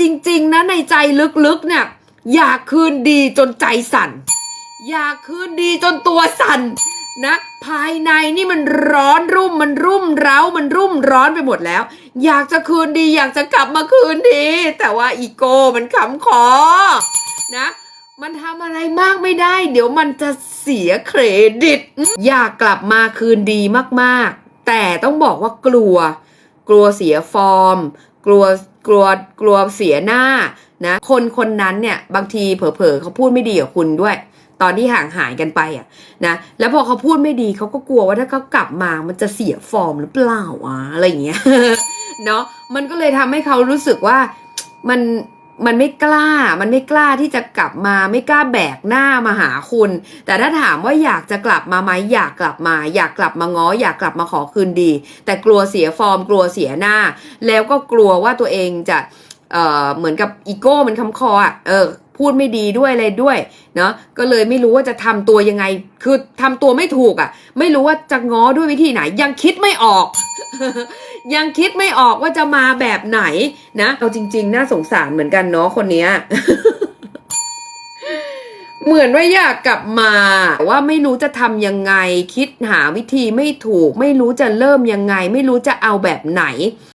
จริง ๆ นะในใจลึกๆเนี่ยอยากคืนดีจนใจสั่น อยากคืนดีจนตัวสั่นนะ ภายในนี่มันร้อนรุ่มมันรุ่มเร้ามันรุ่มร้อนไปหมดแล้ว อยากจะคืนดี อยากจะกลับมาคืนดี แต่ว่าอีโก้มันขำคอนะมันทำอะไรมากไม่ได้ เดี๋ยวมันจะเสียเครดิต อยากกลับมาคืนดีมากๆ แต่ต้องบอกว่ากลัว กลัวเสียฟอร์ม กลัว กลัวกลัวเสียหน้านะคนคนนั้นเนี่ยบางทีเผลอๆเขาพูดไม่ดีกับคุณด้วย ตอนที่ห่างหายกันไปอะนะแล้วพอเขาพูดไม่ดีเขาก็กลัวว่าถ้าเขากลับมามันจะเสียฟอร์มหรือเปล่าอะอะไรอย่างเงี้ยเนาะมันก็เลยทำให้เขารู้สึกว่ามัน มันไม่กล้า มันไม่กล้าที่จะกลับมา ไม่กล้าแบกหน้ามาหาคุณ แต่ถ้าถามว่าอยากจะกลับมาไหมอยากกลับมา อยากกลับมาง้อ อยากกลับมาขอคืนดี แต่กลัวเสียฟอร์ม กลัวเสียหน้า แล้วก็กลัวว่าตัวเองจะ เอ่อ เหมือนกับอีโก้มันคำคออะ เออ พูดไม่ดีด้วยอะไรด้วย เนาะก็เลยไม่รู้ว่าจะทำตัวยังไง คือทำตัวไม่ถูกอะ ไม่รู้ว่าจะง้อด้วยวิธีไหน ยังคิดไม่ออก ยังคิดไม่ออกว่าจะมาแบบไหนนะ เอาจริง ๆ น่าสงสารเหมือนกันเนาะคนเนี้ยเหมือนว่าอยากกลับมาว่าไม่รู้จะทำยังไง คิดหาวิธีไม่ถูก ไม่รู้จะเริ่มยังไง ไม่รู้จะเอาแบบไหน